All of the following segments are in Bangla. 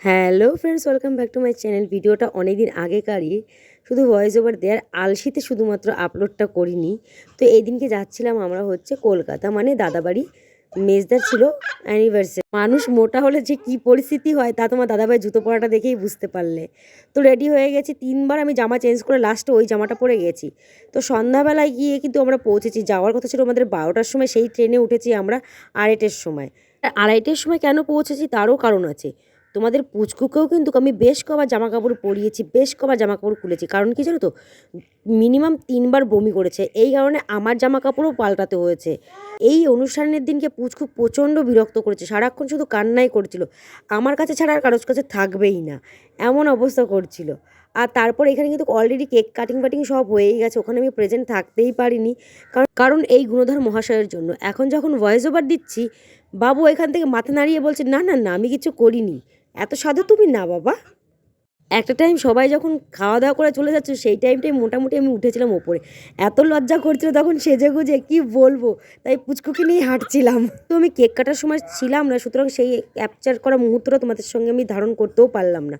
Hello friends, welcome back to my channel. ভিডিওটা অনেক দিন আগেকারই। শুধু ভয়েস ওভার দেওয়ার আলসিতে শুধুমাত্র আপলোডটা করিনি। তো এই দিনকে যাচ্ছিলাম আমরা হচ্ছে কলকাতা মানে দাদাবাড়ি। মেজদার ছিল অ্যানিভার্সারি মানুষ মোটা হলে যে কী পরিস্থিতি হয়, তা তোমার দাদাভাই জুতো পরাটা দেখেই বুঝতে পারলে। তো রেডি হয়ে গেছি, তিনবার আমি জামা চেঞ্জ করে লাস্টে ওই জামাটা পরে গেছি। তো সন্ধ্যাবেলায় গিয়ে কিন্তু আমরা পৌঁছেছি। যাওয়ার কথা ছিল আমাদের বারোটার সময়, সেই ট্রেনে উঠেছি আমরা আড়াইটের সময়। আড়াইটের সময় কেন পৌঁছেছি? তারও কারণ আছে। তোমাদের পুচকুকেও কিন্তু আমি বেশ কবার জামা কাপড় পরিয়েছি, বেশ কবার জামা কাপড় খুলেছি। কারণ কি জানো তো? মিনিমাম তিনবার বমি করেছে। এই কারণে আমার জামা কাপড়ও পাল্টাতে হয়েছে। এই অনুষ্ঠানের দিনকে পুচকু প্রচণ্ড বিরক্ত করেছে। সারাক্ষণ শুধু কান্নাই করছিল। আমার কাছে ছাড়া আর কারোর কাছে থাকবেই না। এমন অবস্থা করছিল। আর তারপর এখানে কিন্তু অলরেডি কেক কাটিং ফাটিং সব হয়েই গেছে। ওখানে আমি প্রেজেন্ট থাকতেই পারিনি। কারণ কারণ এই গুণধর মহাশয়ের জন্য। এখন যখন ভয়েস ওভার দিচ্ছি, বাবু এখান থেকে মাথা নাড়িয়ে বলছে, না না না, আমি কিছু করিনি। এত সাধু তুমি না বাবা। একটা টাইম সবাই যখন খাওয়া দাওয়া করে চলে যাচ্ছে, সেই টাইমটাই মোটামুটি আমি উঠেছিলাম ওপরে। এত লজ্জা করছিল তখন সেজে গুজে, কি বলব? তাই পুচকুকে নিয়ে হাঁটছিলাম। তো আমি কেক কাটার সময় ছিলাম না, সুতরাং সেই ক্যাপচার করা মুহূর্তটা তোমাদের সঙ্গে আমি ধারণ করতেও পারলাম না।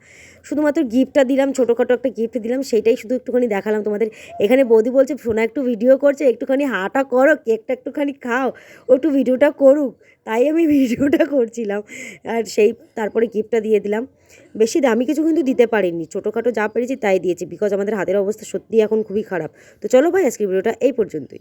শুধুমাত্র গিফটটা দিলাম, ছোটোখাটো একটা গিফট দিলাম, সেইটাই শুধু একটুখানি দেখালাম তোমাদের। এখানে বৌদি বলছে, সোনা একটু ভিডিও করছে, একটুখানি হাঁটা করো, কেকটা একটুখানি খাও, ও একটু ভিডিওটা করুক। তাই আমি ভিডিওটা করছিলাম। আর সেই, তারপরে গিফটটা দিয়ে দিলাম। বেশি দামি কিছু কিন্তু দিতে পারিনি ছোটোখাটো যা পেরেছি তাই দিয়েছি বিকজ আমাদের হাতের অবস্থা সত্যিই এখন খুবই খারাপ। তো চলো ভাই, আজকের ভিডিওটা এই পর্যন্তই।